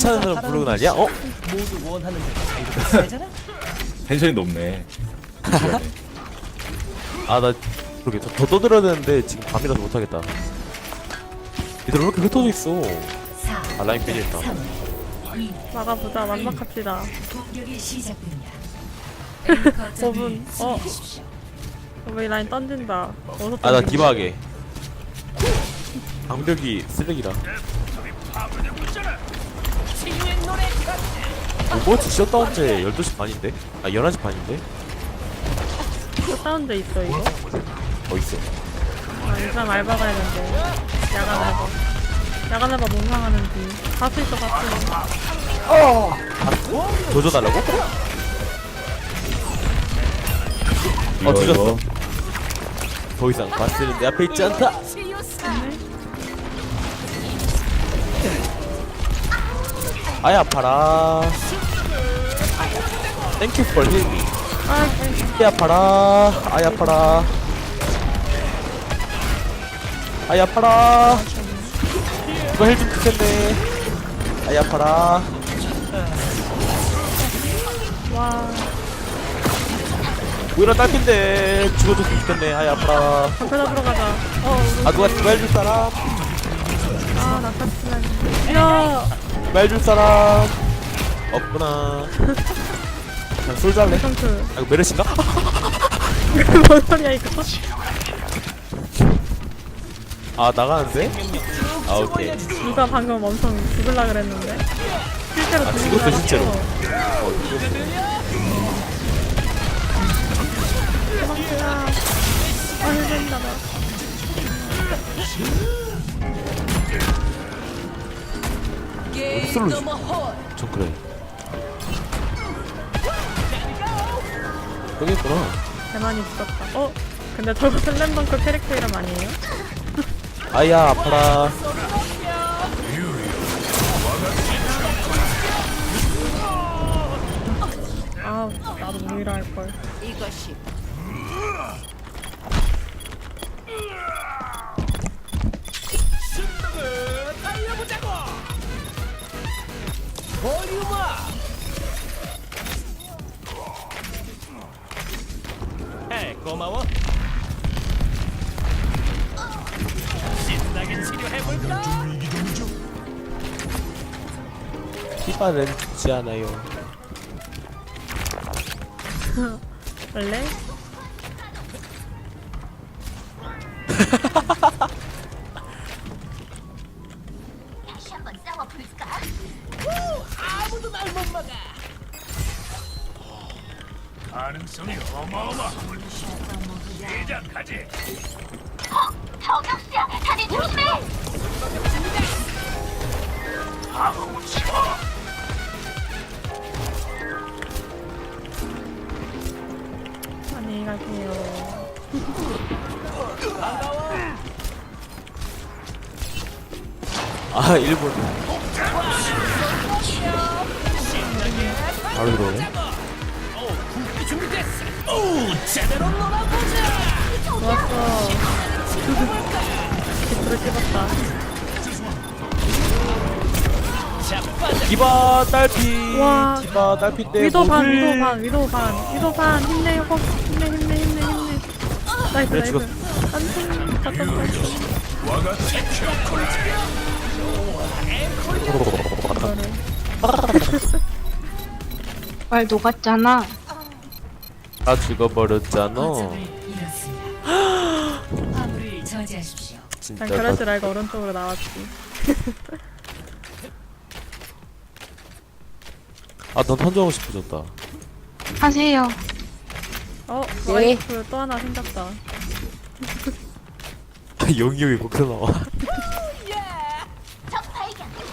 괜찮은 사람 부르고 난리야? 어? 모두 원하는 대로 세잖아. 텐션이 높네. 아나 그러게 더, 더 떠들어야 되는데 지금 밤이라서 못하겠다 얘들 왜 이렇게 흩어져 있어 아 라인 빼졌다 막아보자 완막합시다 공격이 시작됩니다. 5분 어? 왜 라인 던진다 어디서 아 나 던진다? 디바하게 방벽이 쓰레기라 오버워치 셧다운제 12시 반인데? 아 11시 반인데? 또 다운돼 있어 이거? 어딨어 아 일단 알바 가야 되는데 야간 알바 야간 알바 못 나가는지 가수 있어 가수 조져달라고? 이거, 뒤졌어. 이거. 더 이상 바스는 내 앞에 있지 않다 아야 아파라. 땡큐 펄 힐미 아 아야 아파라. 아야 아파라. 아야 아파라. 이거 헬좀 좋겠네. 아야 아파라. 와 오히려 딸핀데 죽어줬으면 좋겠네. 아야 아파라. 앞에 잡으러 가자. 어 아 누가 누가 해줄 사람? 아 낙하치면 야 해줄 사람. 없구나. 그냥 술 잘래. 아 이거 메르신가? 뭔 소리야 이거? 아 나가는데? 아 오케이. 누가 방금 엄청 죽을라 그랬는데? 실제로 아, 죽을라 죽었어, 실제로. 했어. 어, 도망쳐야 아 해준다. 나 술로 좀 그래. 여기 있구나. 대만이 죽었다. 어? 근데 저거 슬램덩크 캐릭터 이름 아니에요? 아야 아파라. 아 나도 무이라 할걸. 이것이 에 고마워. 신나게 치료해볼까? 피바는 죽지 않아요 원래? 가능성이 어마어마함을 시작하지. 안녕히 가세요. 아 일본. 바로 들어오네 좋았어 깃불을 씹었다 디바 딸피 와. 디바 딸피 때 위도 반 목을- 위도 반 위도 반 위도 반 힘내요 꼭 힘내 힘내 힘내 힘내 나이스 그래, 나이스 죽었어. 안돼 갔다 이거를 말 녹았잖아. 다 죽어버렸잖아. 화물을 저지하십시오. 진짜 난 그럴 나- 줄 알고 오른쪽으로 나왔지 아, 넌 던져고 싶어졌다. 하세요. 어? 네. 와이프 또 하나 생겼다 영이 형이 거기서 나와.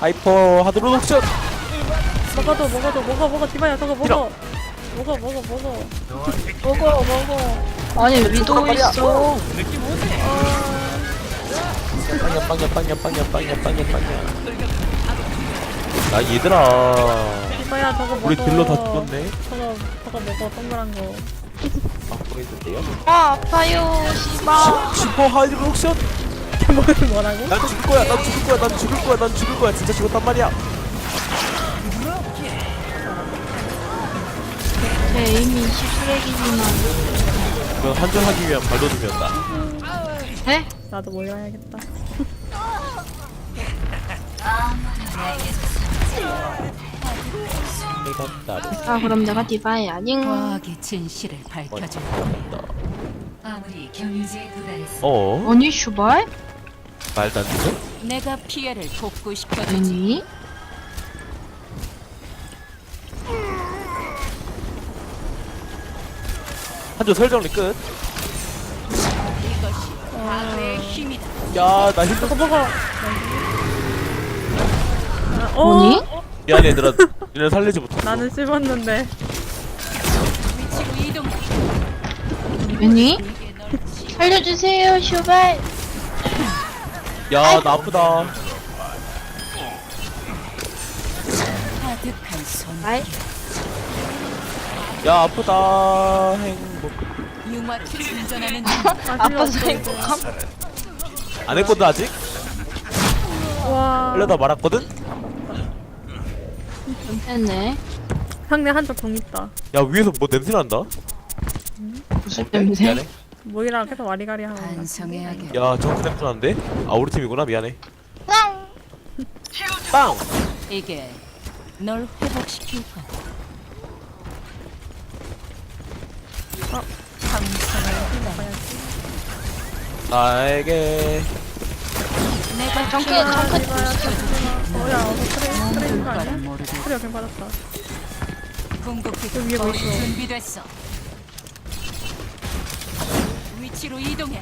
하이퍼 하드로 녹션! 먹어도 먹어도 먹어 먹어 디바야 저거 먹어. 먹어 먹어 먹어 먹어 먹어 아니 위도. 있어. 빵야, 빵야, 빵야, 빵야, 빵야, 빵야, 빵야. 아, 얘들아. 디바야 저거 먹어 우리 딜러 다 죽었네. 저거 저거 먹어 동그란 거 아? 아 아파요. 씨발. 슈퍼! 뭐- 뭐라고? 난 죽을 거야, 난 죽을 거야, 난 죽을 거야, 난 죽을 거야. 진짜 죽었단 말이야. 에임이 시쓰레기지만. 그건 한전하기 위한 발로듬이었다 에? 나도 나를 아, 그럼 내가 디바야. 닝. 과학의 진실을 밝혀줄 다 아무리 경유지에 도달했어 어? 아니, 슈발? 말도 안 되죠? 내가 피해를 복구시켜주지 아니? 한조 설정리 끝 이것이 과거의 힘이다 야, 나 힘들어. 먹어. 어? 아니? 미안해, 얘들아. 얘네 살리지 못했어. 나는 씹었는데. 치- 살려주세요, 슈발. 야, 나 아프다. 아이, 야, 아프다. 행복. 융화를 아파서 행복함. 안 했거든, 아직? 와. 하려다 말았거든? 좀 했네. 상대 한쪽 공 있다. 야, 위에서 뭐 냄새 난다? 무슨 냄새? 미안해. 모이라 계속 와리가리 하고. 있다. 반성해야겠 야, 정크 냄새 나는데? 아, 우리 팀이구나. 미안해. 빵! 이게 널 회복시킬 거야 어. 감성을 나에게. 정크, 정크. 잠시만. 어, 야, 어서 트레이, 거 누가를 아니야? 트레이 여긴 받았다. 궁극기 그 위에 뭐 있어? 준비됐어 위치로 이동해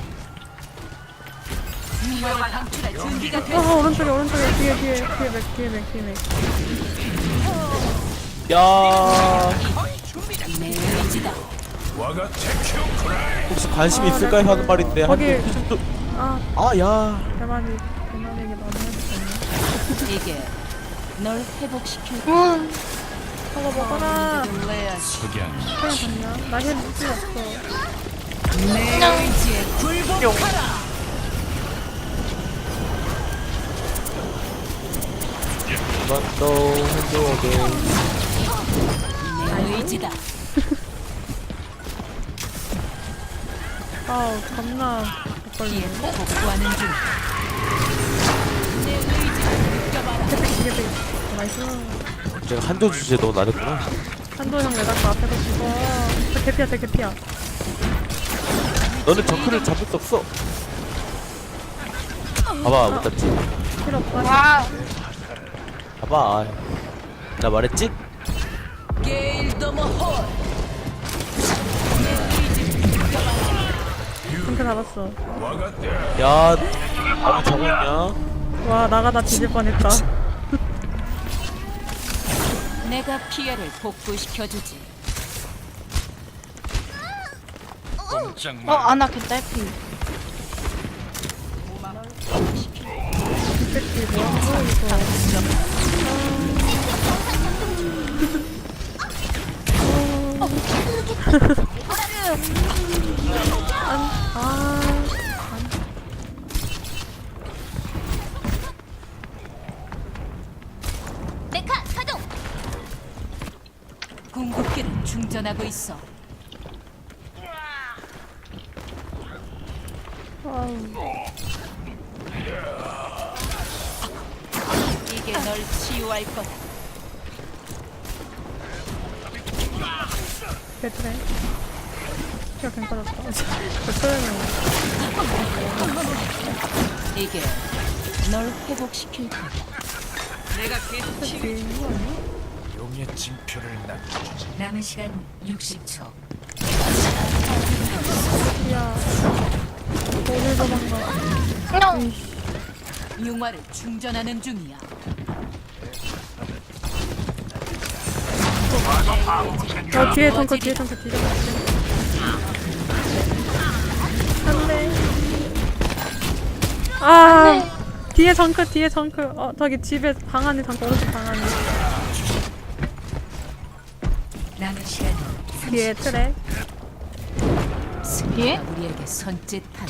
융화를 방출할 준비가 어, 됐어 오른쪽에, 오른쪽에, 뒤에, 뒤에, 뒤에 맥, 뒤에 맥, 뒤에 맥. 야, 내 의지다 혹시 관심 있을까요? 하는 말인데. 거기- 한조 표정도. 아, 아, 야. 대만이, 대만에게 너무 해줬네. 이게 널 회복시킬. 저거 먹어라. 놀래야지 그냥 봤냐? 나힐 필요 없어. 내 의지에 굴복하라 이것도 한조에게. 내 의지다 아우, 겁나 걸리네. 복구하는 중내 의지를 느껴봐라 개피, 개피. 나이스. 제가 한조 주제에 너무 낮았구나. 한도 형 내다가 앞에서 죽어. 저 개피야, 저 개피야. 너는 정크를 잡을 수 없어. 봐봐, 못 잡지. 필요 없어. 와, 봐봐. 나 말했지? 진짜 잡았어. 야, 아무 잡았냐? 와, 나가다 뒤질 뻔했다. 내가 피해를 복구시켜주지 어, 아나 개딸피. 충전하고 있어. 이게 널 치유할 거다 개트레. 키가 괜 빠졌다. 저 소영이 이게 널 회복시킬 거다 내가 계속 뒤에 있는 거 아니야? 남은 시간 60초 야. 어딜 도망가. 냥. 융화를 충전하는 중이야 어, 뒤에 덩크, 뒤에 덩크, 뒤에 덩크. 안 돼. 아, 뒤에 정크, 뒤에 정크. 어, 저기 집에 방 안에 정크, 오른쪽 방 안에. 뒤에 트랙. 예? 우리에게 손짓한다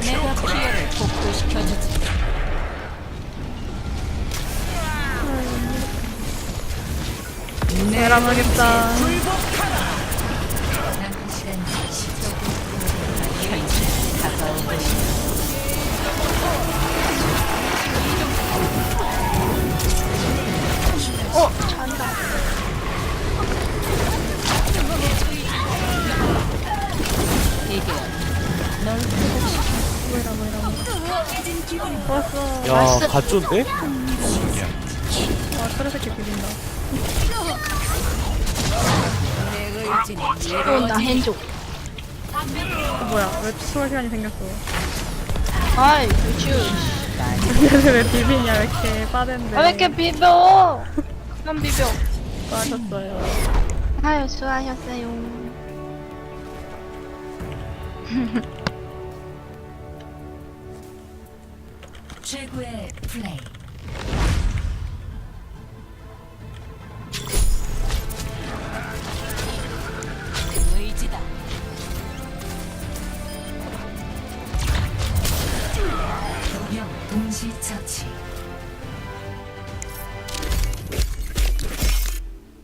내가 피해를 복구시켜주지 대람하겠다. 와, 트레새끼 비빈다. 내 의지는 또나 핸조. 어, 뭐야, 왜 추월 시간이 생겼어. 아이, 유치우. 근데 왜 비비냐, 왜 이렇게 빠른데. 아, 왜 이렇게 비벼? 난 비벼. 빠졌어요. 아유, 수고하셨어요. 최고의 플레이.